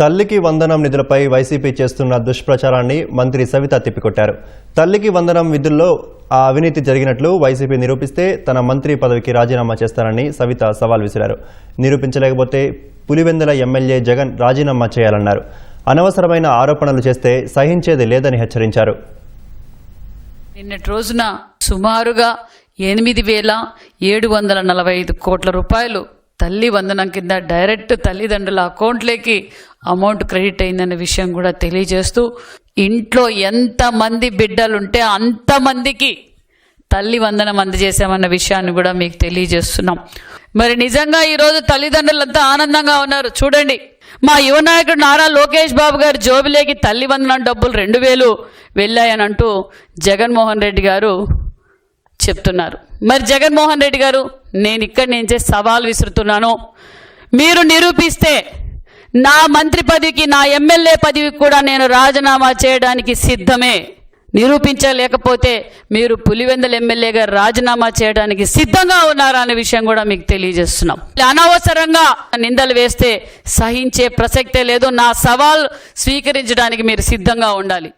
తల్లికి వందనం నిధులపై వైసీపీ చేస్తున్న దుష్ప్రచారాన్ని మంత్రి సవిత తిప్పికొట్టారు. తల్లికి వందనం విధుల్లో ఆ అవినీతి జరిగినట్లు వైసీపీ నిరూపిస్తే తన మంత్రి పదవికి రాజీనామా చేస్తారని సవిత సవాల్ విసిరారు. నిరూపించలేకపోతే పులివెందుల ఎమ్మెల్యే జగన్ రాజీనామా చేయాలన్నారు. అనవసరమైన ఆరోపణలు చేస్తే సహించేది లేదని హెచ్చరించారు. నిన్నటి రోజున సుమారుగా ఎనిమిది వేల ఏడు వందల నలభై ఐదు కోట్ల రూపాయలు తల్లి వందనం కింద డైరెక్ట్ తల్లిదండ్రుల అకౌంట్లోకి అమౌంట్ క్రెడిట్ అయిందనే విషయం కూడా తెలియజేస్తూ ఇంట్లో ఎంతమంది బిడ్డలుంటే అంతమందికి తల్లి వందనం అందజేశామన్న విషయాన్ని కూడా మీకు తెలియజేస్తున్నాం. మరి నిజంగా ఈరోజు తల్లిదండ్రులంతా ఆనందంగా ఉన్నారు. చూడండి మా యువ నాయకుడు నారా లోకేష్ బాబు గారు జోబిలేకి తల్లి వందనం డబ్బులు రెండు వేలు వెళ్ళాయని అంటూ జగన్మోహన్ రెడ్డి గారు చెప్తున్నారు. మరి జగన్మోహన్ రెడ్డి గారు నేను ఇక్కడి నుంచే సవాల్ విసురుతున్నాను. మీరు నిరూపిస్తే నా మంత్రి పదవికి నా ఎమ్మెల్యే పదవికి కూడా నేను రాజీనామా చేయడానికి సిద్ధమే. నిరూపించలేకపోతే మీరు పులివెందల ఎమ్మెల్యేగా రాజీనామా చేయడానికి సిద్ధంగా ఉన్నారా అనే విషయం కూడా మీకు తెలియజేస్తున్నాం. అనవసరంగా నిందలు వేస్తే సహించే ప్రసక్తే లేదు. నా సవాల్ స్వీకరించడానికి మీరు సిద్ధంగా ఉండాలి.